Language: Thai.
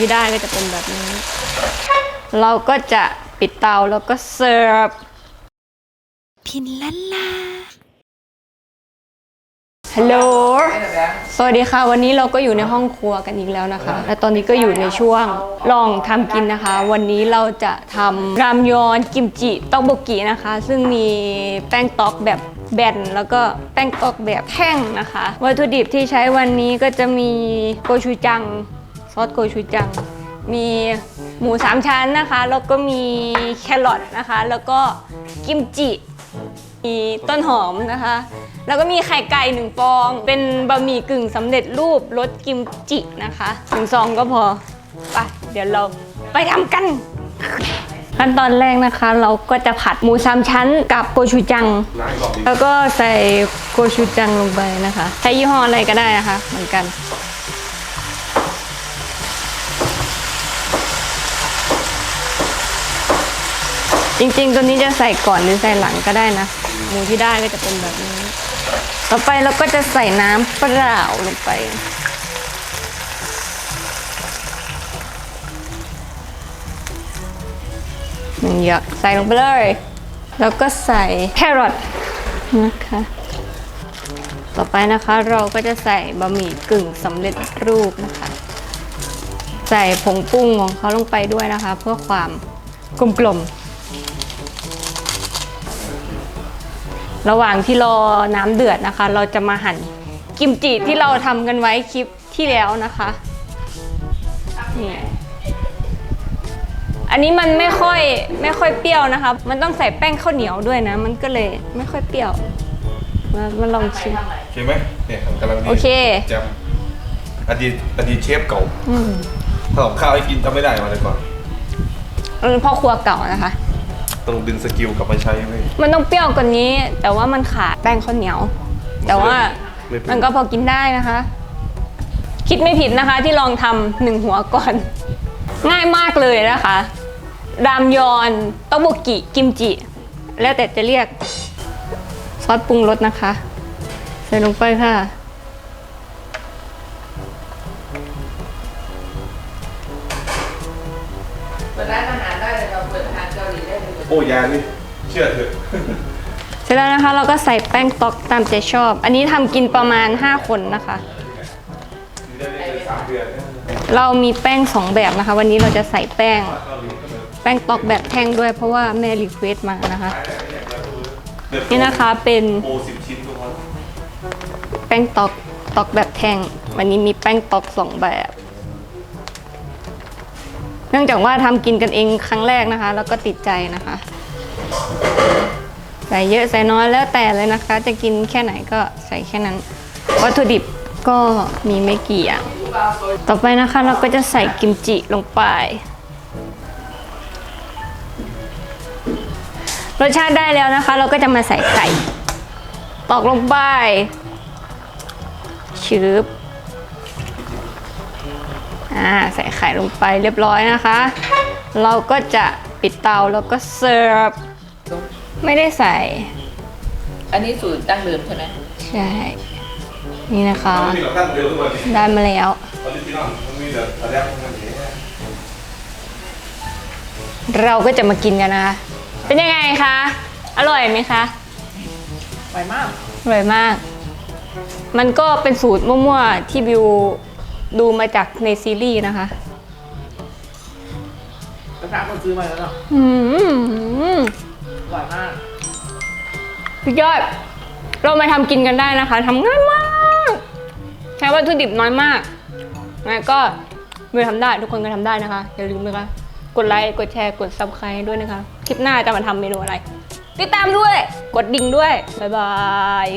ที่ได้ก็จะเป็นแบบนี้ เราก็จะปิดเตาแล้วก็เสิร์ฟ พินลันลาฮัลโหล สวัสดีค่ะ วันนี้เราก็อยู่ในห้องครัวกันอีกแล้วนะคะ และตอนนี้ก็อยู่ในช่วงลองทำกินนะคะ วันนี้เราจะทำรามยอนกิมจิต๊อกโบกินะคะ ซึ่งมีแป้งต๊อกแบบแบนแล้วก็แป้งต๊อกแบบแท่งนะคะ วัตถุดิบที่ใช้วันนี้ก็จะมีโกชูจัง ซอสโกชูจัง มีหมูสามชั้นนะคะ แล้วก็มีแครอทนะคะ แล้วก็กิมจิ มีต้นหอมนะคะ แล้วก็มีไข่ไก่หนึ่งฟอง เป็นบะหมี่กึ่งสำเร็จรูปรสกิมจินะคะหนึ่งซองก็พอไปเดี๋ยวเราไปทำกันขั้นตอนแรกนะคะ เราก็จะผัดหมูสามชั้นกับโกชูจัง แล้วก็ใส่โกชูจังลงไปนะคะ ใช้ยี่ห้ออะไรก็ได้นะคะ เหมือนกัน จริงๆ ตัวนี้จะใส่ก่อนหรือใส่หลังก็ได้นะหมูที่ได้ก็จะเป็นแบบนี้ ต่อไปเราก็จะใส่น้ำเปล่าลงไปหนึ่งหยดใส่ลงไปเลย แล้วก็ใส่แครอทนะคะ ต่อไปนะคะเราก็จะใส่บะหมี่กึ่งสำเร็จรูปนะคะ ใส่ผงปรุงของเขาลงไปด้วยนะคะ เพื่อความกลมกลมๆ ระหว่างที่รอน้ำเดือดนะคะ เราจะมาหั่นกิมจิที่เราทำกันไว้คลิปที่แล้วนะคะนี่อันนี้มันไม่ค่อยไม่ค่อยเปรี้ยวนะคะ มันต้องใส่แป้งข้าวเหนียวด้วยนะ มันก็เลยไม่ค่อยเปรี้ยว มามาลองชิมโอเคไหมเนี่ยกำลังดีโอเคแจมอดีตอดีตเชฟเก่าอืมทำกับข้าวให้กินจำไม่ได้มาเลยก่อนเออพ่อครัวเก่านะคะ ต้องดึงสกิลกลับมาใช้ไหม มันต้องเปรี้ยวกว่านี้ แต่ว่ามันขาดแป้งข้าวเหนียว แต่ว่าไม่เป็น มันก็พอกินได้นะคะ คิดไม่ผิดนะคะ ที่ลองทำหนึ่งหัวก่อน ง่ายมากเลยนะคะ รามยอนโตโบกิกิมจิ แล้วแต่จะเรียก ซอสปรุงรสนะคะ ใส่ลงไปค่ะ เปิดร้านอาหารได้ อ้ยานี่เชื่อเถอะ เสร็จแล้วนะคะเราก็ใส่แป้งต๊อกตามใจชอบ อันนี้ทำกินประมาณ 5 คนนะคะสามเดือนเรามีแป้งสองแบบนะคะ วันนี้เราจะใส่แป้ง แป้งตอกแบบแท่งด้วยเพราะว่าแม่รีเควสต์มานะคะ นี่นะคะเป็นโปรสิบชิ้นทุกคนแป้งตอกตอกแบบแท่ง วันนี้มีแป้งตอกสองแบบเนื่องจากว่าทำกินกันเองครั้งแรกนะคะ แล้วก็ติดใจนะคะ ใส่เยอะใส่น้อยแล้วแต่เลยนะคะ จะกินแค่ไหนก็ใส่แค่นั้น วัตถุดิบก็มีไม่กี่อย่าง ต่อไปนะคะเราก็จะใส่กิมจิลงไป รสชาติได้แล้วนะคะ เราก็จะมาใส่ไข่ ตอกลงไปชืบอ่า ใส่ ไข่ลงไปเรียบร้อยนะคะ เราก็จะปิดเตาแล้วก็เสิร์ฟไม่ได้ใส่ อันนี้สูตรดั้งเดิมใช่ไหมใช่ นี่นะคะนี่เราตั้งเดือนทุกวันนี้ได้มาแล้วตอนนี้พี่น้องมันมีแต่อะแดปทั้งนั้นเองเราก็จะมากินกันนะคะ เป็นยังไงคะ อร่อยไหมคะไวมาก อร่อยมาก มันก็เป็นสูตรมั่วๆที่บิว ดูมาจากในซีรีส์นะคะกระทะก็ซื้อมาแล้วเนาะอืมหวานมากสุดยอด เรามาทำกินกันได้นะคะทำง่ายมาก ใช้วัตถุดิบน้อยมากงั้นก็บิวทำได้ทุกคนก็ทำได้นะคะ อย่าลืมนะคะกดไลค์ กดแชร์ กด subscribe ด้วยนะคะ คลิปหน้าจะมาทำเมนูอะไร ติดตามด้วย กดดิ่งด้วย บ๊ายบาย